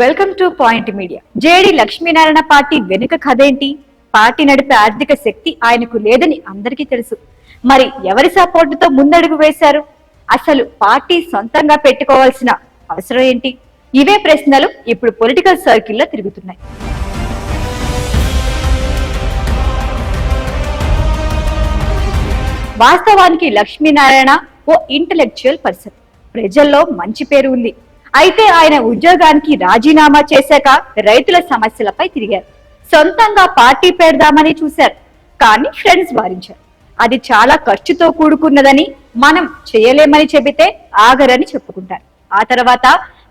Welcome to point media JD Lakshminarayana party వెనుక కథేంటి? Party నడిపే ఆర్థిక శక్తి ఆయనకు లేదని అందరికీ తెలుసు. మరి ఎవరి సపోర్టుతో ముందడుగు వేశారు? అసలు పార్టీ సొంతంగా పెట్టుకోవాల్సిన అవసరం ఏంటి? ఇవే ప్రశ్నలు ఇప్పుడు పొలిటికల్ సర్కిల్లో తిరుగుతున్నాయి. వాస్తవానికి లక్ష్మీనారాయణ ఓ ఇంటలెక్చువల్ పర్సన్ ప్రజల్లో మంచి పేరు ఉంది. అయితే ఆయన ఉద్యోగానికి రాజీనామా చేశాక రైతుల సమస్యలపై తిరిగారు. సొంతంగా పార్టీ పెడదామని చూశారు కానీ ఫ్రెండ్స్ వారించారు. అది చాలా ఖర్చుతో కూడుకున్నదని మనం చేయలేమని చెబితే ఆగరని చెప్పుకుంటారు. ఆ తర్వాత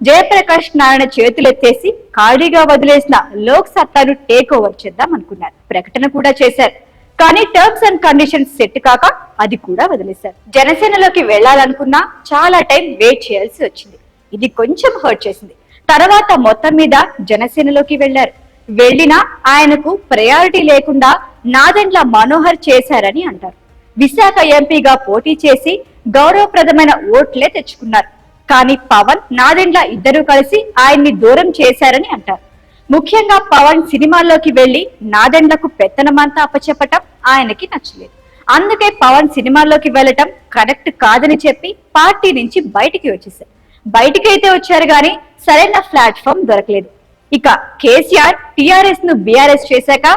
జయప్రకాష్ నారాయణ చేతులెత్తేసి ఖాళీగా వదిలేసిన లోక్ సత్తాను టేక్ ఓవర్ చేద్దాం అనుకున్నారు. ప్రకటన కూడా చేశారు. కానీ టర్మ్స్ అండ్ కండిషన్స్ సెట్ కాక అది కూడా వదిలేశారు. జనసేనలోకి వెళ్ళాలనుకున్నా చాలా టైం వెయిట్ చేయాల్సి వచ్చింది. ఇది కొంచెం హర్ట్ చేసింది. తర్వాత మొత్తం మీద జనసేనలోకి వెళ్ళారు వెళ్ళినా ఆయనకు ప్రయారిటీ లేకుండా నాదెండ్ల మనోహర్ చేశారని అంటారు. విశాఖ ఎంపీగా పోటీ చేసి గౌరవప్రదమైన ఓట్లే తెచ్చుకున్నారు. కానీ పవన్ నాదెండ్ల ఇద్దరూ కలిసి ఆయన్ని దూరం చేశారని అంటారు. ముఖ్యంగా పవన్ సినిమాల్లోకి వెళ్ళి నాదెండ్లకు పెత్తనమంతా అప్పచెప్పటం ఆయనకి నచ్చలేదు. అందుకే పవన్ సినిమాల్లోకి వెళ్ళటం కరెక్ట్ కాదని చెప్పి పార్టీ నుంచి బయటికి వచ్చేసారు బయటికి అయితే వచ్చారు కానీ సరైన ప్లాట్ఫామ్ దొరకలేదు. ఇక కేసీఆర్ టిఆర్ఎస్ను బీఆర్ఎస్ చేశాక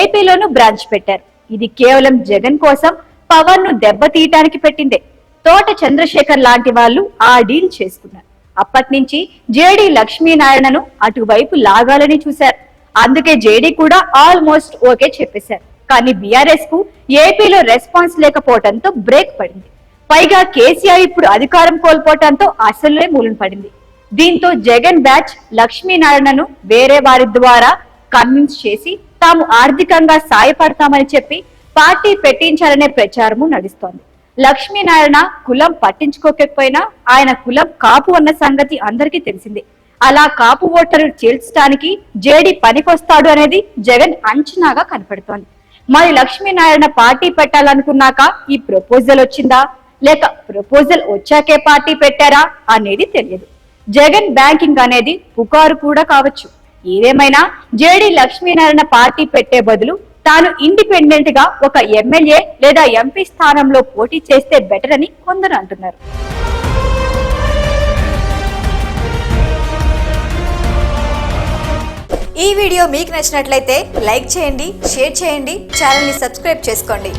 ఏపీలోనూ బ్రాంచ్ పెట్టారు. ఇది కేవలం జగన్ కోసం పవన్ను దెబ్బతీయటానికి పెట్టిందే. తోట చంద్రశేఖర్ లాంటి వాళ్ళు ఆ డీల్ చేసుకున్నారు. అప్పటి నుంచి జేడి లక్ష్మీనారాయణను అటువైపు లాగాలని చూశారు. అందుకే జేడీ కూడా ఆల్మోస్ట్ ఓకే చెప్పేశారు. కానీ బీఆర్ఎస్కు ఏపీలో రెస్పాన్స్ లేకపోవడంతో బ్రేక్ పడింది. పైగా కేసీఆర్ ఇప్పుడు అధికారం కోల్పోవటంతో అసలే మూలన పడింది. దీంతో జగన్ బ్యాచ్ లక్ష్మీనారాయణను వేరే వారి ద్వారా కన్విన్స్ చేసి తాము ఆర్థికంగా సాయపడతామని చెప్పి పార్టీ పెట్టించాలనే ప్రచారము నడుస్తోంది. లక్ష్మీనారాయణ కులం పట్టించుకోకపోయినా ఆయన కులం కాపు అన్న సంగతి అందరికీ తెలిసిందే. అలా కాపు ఓటరు చేల్చడానికి జేడి పనికొస్తాడు అనేది జగన్ అంచనాగా కనపడుతోంది. మరి లక్ష్మీనారాయణ పార్టీ పెట్టాలనుకున్నాక ఈ ప్రపోజల్ వచ్చిందా? లేక ప్రపోజల్ వచ్చాకే పార్టీ పెట్టారా అనేది తెలియదు. జగన్ బ్యాంకింగ్ అనేది పుకారు కూడా కావచ్చు. ఏదేమైనా జేడి లక్ష్మీనారాయణ పార్టీ పెట్టే బదులు తాను ఇండిపెండెంట్గా ఒక ఎమ్మెల్యే లేదా ఎంపీ స్థానంలో పోటీ చేస్తే బెటర్ అని కొందరు అంటున్నారు. ఈ వీడియో మీకు నచ్చినట్లయితే లైక్ చేయండి షేర్ చేయండి ఛానల్ని సబ్స్క్రైబ్ చేసుకోండి.